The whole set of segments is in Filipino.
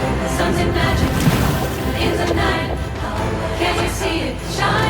Something magic in the night. Can you see it shining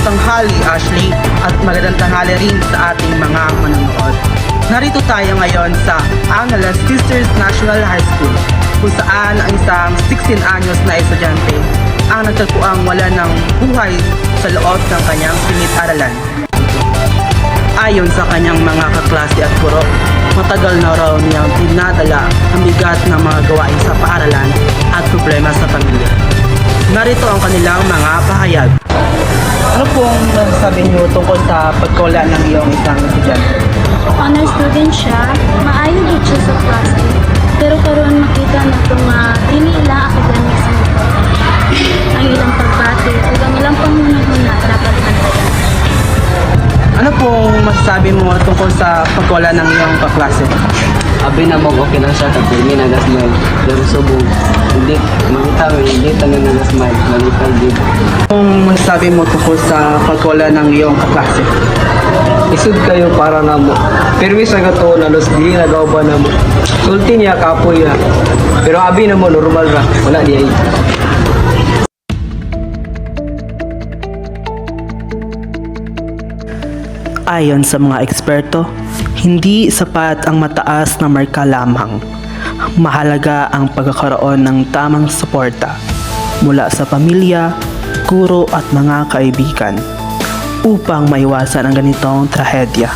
Magandang tanghali, Ashley, at magandang tanghali rin sa ating mga manonood. Narito tayo ngayon sa Angeles Sisters National High School, kung saan ang isang 16 anyos na estudyante ang nagtagpuang wala ng buhay sa loob ng kanyang pinit-aralan. Ayon sa kanyang mga kaklase at guro, matagal na raw niyang dinadala ang bigat ng mga gawain sa paaralan at problema sa pamilya. Narito ang kanilang mga pahayag. Ano pong masasabi niyo tungkol sa pagkawala ng iyong isang estudyante? honor student siya, maayo gid siya sa klase. Pero karon makita na itong uh, dili ila academics nito. Ang ilang pagbati ug ang ilang panghunahuna dapat bantayan. Ano pong masasabi mo tungkol sa pagkawala ng iyong kaklase? Abi na mo okay lang siya tapos hindi nagasmile. Pero subong, hindi, makita mo, hindi tanan nagasmile. Malipay din. Kung masasabi mo tungkol sa pagkawala ng iyong kaklase? Isud kayo para na mo. Pero sa gato na los dili nagaw ba na mo. Sulti niya kapoy na. Pero abi na mo normal ra. Wala di ay. Ayon sa mga eksperto, hindi sapat ang mataas na marka lamang. Mahalaga ang pagkakaroon ng tamang suporta mula sa pamilya, guro at mga kaibigan upang maiwasan ang ganitong trahedya.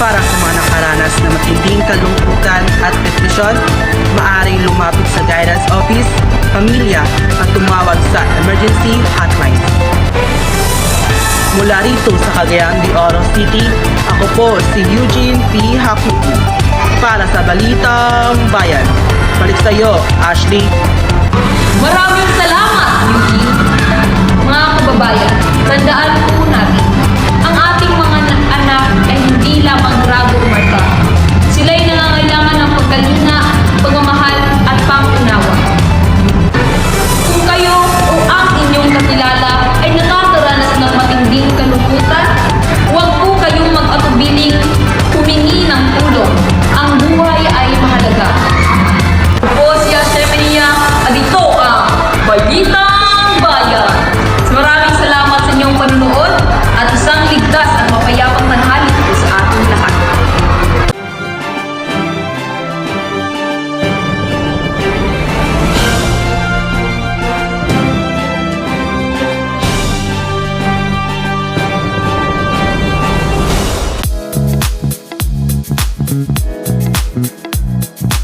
Para sa mga nakaranas na matinding kalungkutan at depresyon, maaaring lumapit sa guidance office, pamilya at tumawag sa emergency hotline. Mula rito sa Cagayan de Oro City, ako po si Eugene P. Hakuti para sa Balitang Bayan. Balik sa iyo, Ashley. Maraming salamat, Eugene. Mga kababayan, tandaan po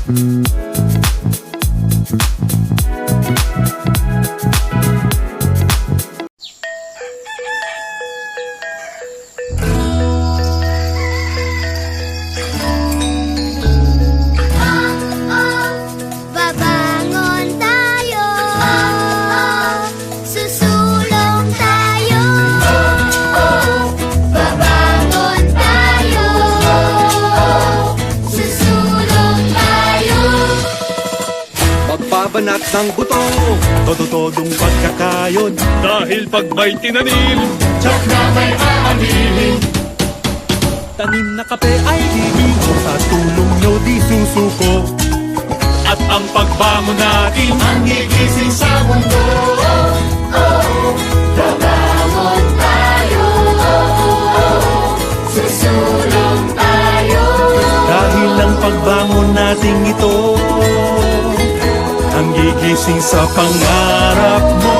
Mm-hmm. Ng buto. Todo-todong pagkakayod. Dahil pag may tinanim Tsak na may aaninin Tanim na kape ay ibig Sa tulong nyo di susuko. At ang pagbangon natin Ang gigising Gising sa pangarap mo.